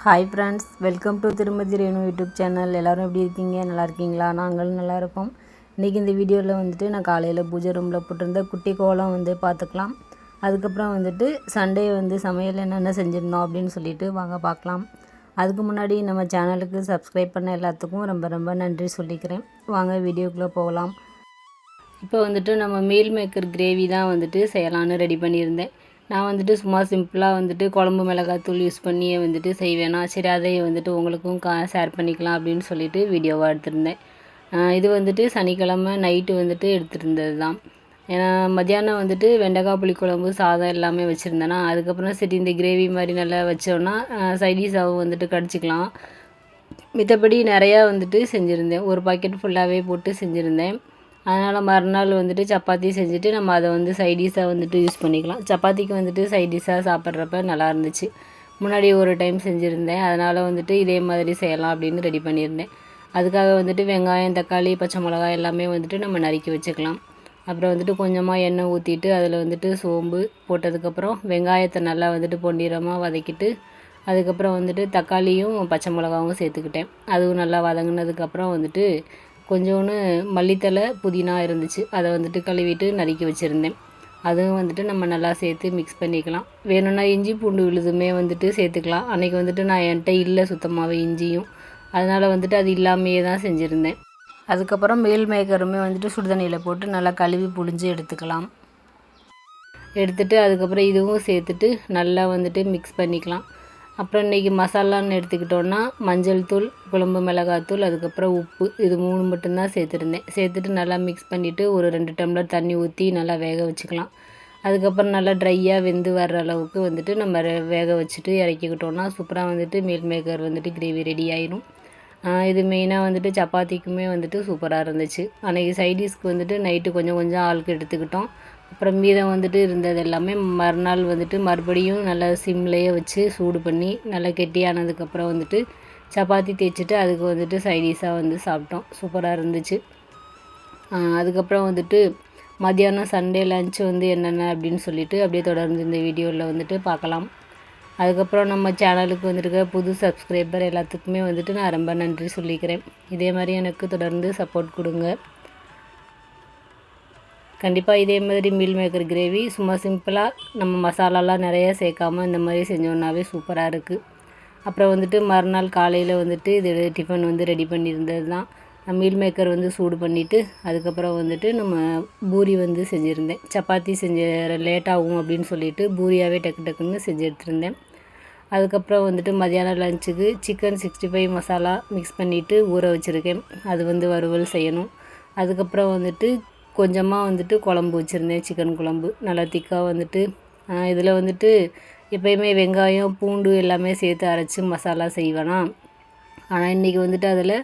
Hi friends welcome to திருமதி Renu YouTube channel எல்லோரும் எப்படி இருக்கீங்க? நல்லா இருக்கீங்களா? நாங்களும் நல்லா இருக்கோம் இன்றைக்கி இந்த வீடியோவில் வந்துட்டு நான் காலையில் பூஜை ரூமில் போட்டிருந்த குட்டி கோலம் வந்து பார்த்துக்கலாம். அதுக்கப்புறம் வந்துட்டு சண்டே வந்து சமையல் என்னென்ன செஞ்சுருந்தோம் அப்படின்னு சொல்லிட்டு வாங்க பார்க்கலாம். அதுக்கு முன்னாடி நம்ம சேனலுக்கு சப்ஸ்கிரைப் பண்ண எல்லாத்துக்கும் ரொம்ப ரொம்ப நன்றி சொல்லிக்கிறேன். வாங்க வீடியோக்குள்ளே போகலாம். இப்போ வந்துட்டு நம்ம மீல் மேக்கர் கிரேவி தான் வந்துட்டு செய்யலான்னு ரெடி பண்ணியிருந்தேன். நான் வந்துட்டு சும்மா சிம்பிளாக வந்துட்டு குழம்பு மிளகாத்தூள் யூஸ் பண்ணியே வந்துட்டு செய்வேனா. சரி அதை வந்துட்டு உங்களுக்கும் கா ஷேர் பண்ணிக்கலாம் அப்படின்னு சொல்லிட்டு வீடியோவாக எடுத்திருந்தேன். இது வந்துட்டு சனிக்கிழமை நைட்டு வந்துட்டு எடுத்திருந்தது தான். ஏன்னா மத்தியானம் வந்துட்டு வெண்டைக்காய் புளிக்குழம்பு சாதம் எல்லாமே வச்சுருந்தேன்னா அதுக்கப்புறம் சரி இந்த கிரேவி மாதிரி நல்லா வச்சோன்னா சைடிஷாகவும் வந்துட்டு கடிச்சிக்கலாம். மித்தபடி நிறையா வந்துட்டு செஞ்சுருந்தேன். ஒரு பாக்கெட் ஃபுல்லாகவே போட்டு செஞ்சுருந்தேன். அதனால் மறுநாள் வந்துட்டு சப்பாத்தி செஞ்சுட்டு நம்ம அதை வந்து சைடிஷாக வந்துட்டு யூஸ் பண்ணிக்கலாம். சப்பாத்திக்கு வந்துட்டு சைடிஷாக சாப்பிட்றப்ப நல்லா இருந்துச்சு. முன்னாடி ஒரு டைம் செஞ்சுருந்தேன். அதனால் வந்துட்டு இதே மாதிரி செய்யலாம் அப்படின்னு ரெடி பண்ணியிருந்தேன். அதுக்காக வந்துட்டு வெங்காயம் தக்காளி பச்சை மிளகாய் எல்லாமே வந்துட்டு நம்ம நறுக்கி வச்சுக்கலாம். அப்புறம் வந்துட்டு கொஞ்சமாக எண்ணெய் ஊற்றிட்டு அதில் வந்துட்டு சோம்பு போட்டதுக்கப்புறம் வெங்காயத்தை நல்லா வந்துட்டு பொன்னிறமாக வதக்கிட்டு அதுக்கப்புறம் வந்துட்டு தக்காளியும் பச்சை மிளகாவும் சேர்த்துக்கிட்டேன். அதுவும் நல்லா வதங்கினதுக்கப்புறம் வந்துட்டு கொஞ்சோண்டு மல்லித்தலை புதினா இருந்துச்சு. அதை வந்துட்டு கழுவிட்டு நறுக்கி வச்சுருந்தேன். அதுவும் வந்துட்டு நம்ம நல்லா சேர்த்து மிக்ஸ் பண்ணிக்கலாம். வேணும்னா இஞ்சி பூண்டு விழுதுமே வந்துட்டு சேர்த்துக்கலாம். அன்றைக்கி வந்துட்டு நான் என்கிட்ட இல்லை சுத்தமாகவே இஞ்சியும். அதனால் வந்துட்டு அது இல்லாமையே தான் செஞ்சுருந்தேன். அதுக்கப்புறம் மேல் மேக்கருமே வந்துட்டு சுடுதண்ணியில் போட்டு நல்லா கழுவி புழிஞ்சு எடுத்துக்கலாம். எடுத்துகிட்டு அதுக்கப்புறம் இதுவும் சேர்த்துட்டு நல்லா வந்துட்டு மிக்ஸ் பண்ணிக்கலாம். அப்புறம் இன்றைக்கி மசாலான்னு எடுத்துக்கிட்டோன்னா மஞ்சள் தூள் குழம்பு மிளகாத்தூள் அதுக்கப்புறம் உப்பு. இது மூணு மட்டும்தான் சேர்த்துருந்தேன். சேர்த்துட்டு நல்லா மிக்ஸ் பண்ணிவிட்டு ஒரு ரெண்டு டம்ளர் தண்ணி ஊற்றி நல்லா வேக வச்சுக்கலாம். அதுக்கப்புறம் நல்லா ட்ரையாக வெந்து வர்ற அளவுக்கு வந்துட்டு நம்ம வேக வச்சுட்டு இறக்கிக்கிட்டோன்னா சூப்பராக வந்துட்டு மீல் மேக்கர் வந்துட்டு கிரேவி ரெடி ஆயிடும் இது மெயினாக வந்துட்டு சப்பாத்திக்குமே வந்துட்டு சூப்பராக இருந்துச்சு. அன்றைக்கி சைடிஷ்க்கு வந்துட்டு நைட்டு கொஞ்சம் கொஞ்சம் ஆளுக்கு எடுத்துக்கிட்டோம். அப்புறம் மீதம் வந்துட்டு இருந்தது எல்லாமே மறுநாள் வந்துட்டு மறுபடியும் நல்லா சிம்லேயே வச்சு சூடு பண்ணி நல்லா கெட்டியானதுக்கப்புறம் வந்துட்டு சப்பாத்தி தேய்ச்சிட்டு அதுக்கு வந்துட்டு சைடிஷாக வந்து சாப்பிட்டோம். சூப்பராக இருந்துச்சு. அதுக்கப்புறம் வந்துட்டு மத்தியானம் சண்டே லன்ச் வந்து என்னென்ன அப்படின்னு சொல்லிட்டு அப்படியே தொடர்ந்து இந்த வீடியோவில் வந்துட்டு பார்க்கலாம். அதுக்கப்புறம் நம்ம சேனலுக்கு வந்துருக்க புது சப்ஸ்கிரைபர் எல்லாத்துக்குமே வந்துட்டு நான் ரொம்ப நன்றி சொல்லிக்கிறேன். இதே மாதிரி எனக்கு தொடர்ந்து சப்போர்ட் கொடுங்க. கண்டிப்பாக இதே மாதிரி மீல் மேக்கர் கிரேவி சும்மா சிம்பிளாக நம்ம மசாலாலாம் நிறையா சேர்க்காம இந்த மாதிரி செஞ்சோன்னாவே சூப்பராக இருக்குது அப்புறம் வந்துட்டு மறுநாள் காலையில் வந்துட்டு இது டிஃபன் வந்து ரெடி பண்ணியிருந்தது தான். மீல் மேக்கர் வந்து சூடு பண்ணிவிட்டு அதுக்கப்புறம் வந்துட்டு நம்ம பூரி வந்து செஞ்சுருந்தேன். சப்பாத்தி செஞ்ச லேட்டாகும் அப்படின்னு சொல்லிட்டு பூரியாகவே டக்கு டக்குன்னு செஞ்சு எடுத்துருந்தேன். அதுக்கப்புறம் வந்துட்டு மதியானம் லஞ்சுக்கு chicken sixty five masala mix பண்ணிவிட்டு ஊற வச்சுருக்கேன். அது வந்து வறுவல் செய்யணும். அதுக்கப்புறம் வந்துட்டு கொஞ்சமாக வந்துட்டு குழம்பு வச்சுருந்தேன். சிக்கன் குழம்பு. நல்லா திக்காக வந்துட்டு இதில் வந்துட்டு எப்பயுமே வெங்காயம் பூண்டு எல்லாமே சேர்த்து அரைச்சி மசாலா செய்வேனா. ஆனால் இன்றைக்கி வந்துட்டு அதில்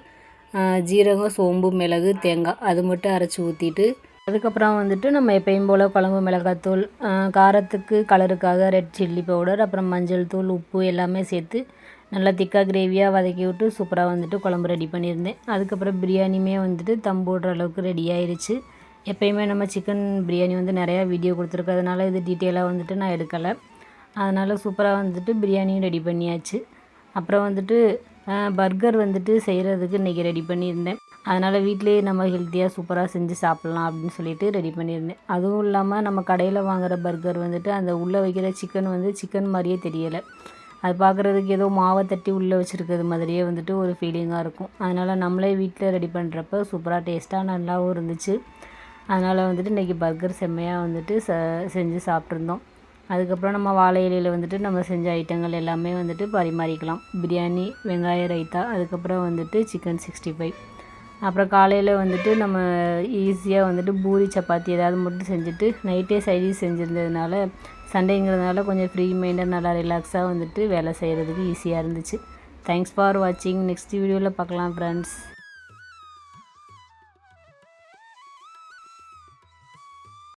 ஜீரகம் சோம்பு மிளகு தேங்காய் அது மட்டும் அரைச்சி ஊற்றிட்டு அதுக்கப்புறம் வந்துட்டு நம்ம எப்பயும் போல் குழம்பு மிளகாத்தூள் காரத்துக்கு கலருக்காக ரெட் சில்லி பவுடர் அப்புறம் மஞ்சள் தூள் உப்பு எல்லாமே சேர்த்து நல்லா திக்காக கிரேவியாக வதக்கி விட்டு சூப்பராக வந்துட்டு குழம்பு ரெடி பண்ணியிருந்தேன். அதுக்கப்புறம் பிரியாணியுமே வந்துட்டு தம் போடுற அளவுக்கு ரெடி ஆயிடுச்சு எப்பயுமே நம்ம சிக்கன் பிரியாணி வந்து நிறையா வீடியோ கொடுத்துருக்கறதுனால இது டீட்டெயிலாக வந்துட்டு நான் எடுக்கலை. அதனால் சூப்பராக வந்துட்டு பிரியாணியும் ரெடி பண்ணியாச்சு. அப்புறம் வந்துட்டு பர்கர் வந்துட்டு செய்கிறதுக்கு இன்றைக்கி ரெடி பண்ணியிருந்தேன். அதனால் வீட்டிலேயே நம்ம ஹெல்த்தியாக சூப்பராக செஞ்சு சாப்பிட்லாம் அப்படின்னு சொல்லிட்டு ரெடி பண்ணியிருந்தேன். அதுவும் இல்லாமல் நம்ம கடையில் வாங்குகிற பர்கர் வந்துட்டு அந்த உள்ளே வைக்கிற சிக்கன் வந்து சிக்கன் மாதிரியே தெரியலை. அது பார்க்குறதுக்கு ஏதோ மாவை தட்டி உள்ளே வச்சுருக்கிறது மாதிரியே வந்துட்டு ஒரு ஃபீலிங்காக இருக்கும். அதனால் நம்மளே வீட்டில் ரெடி பண்ணுறப்ப சூப்பராக டேஸ்ட்டாக நல்லாவும் இருந்துச்சு. அதனால் வந்துட்டு இன்றைக்கி பர்கர் செம்மையாக வந்துட்டு ச செஞ்சு சாப்பிட்ருந்தோம் அதுக்கப்புறம் நம்ம வாழை இலையில் வந்துட்டு நம்ம செஞ்ச ஐட்டங்கள் எல்லாமே வந்துட்டு பரிமாறிக்கலாம். பிரியாணி வெங்காய ரைத்தா அதுக்கப்புறம் வந்துட்டு சிக்கன் சிக்ஸ்டி ஃபைவ் அப்புறம் காலையில் வந்துட்டு நம்ம ஈஸியாக வந்துட்டு பூரி சப்பாத்தி ஏதாவது மட்டும் செஞ்சுட்டு நைட்டே சைடிஷ் செஞ்சுருந்ததுனால சண்டேங்கிறதுனால கொஞ்சம் ஃப்ரீ மைண்டாக நல்லா ரிலாக்ஸாக வந்துட்டு வேலை செய்கிறதுக்கு ஈஸியாக இருந்துச்சு. தேங்க்ஸ் ஃபார் வாட்சிங் நெக்ஸ்ட் வீடியோவில் பார்க்கலாம் ஃப்ரெண்ட்ஸ்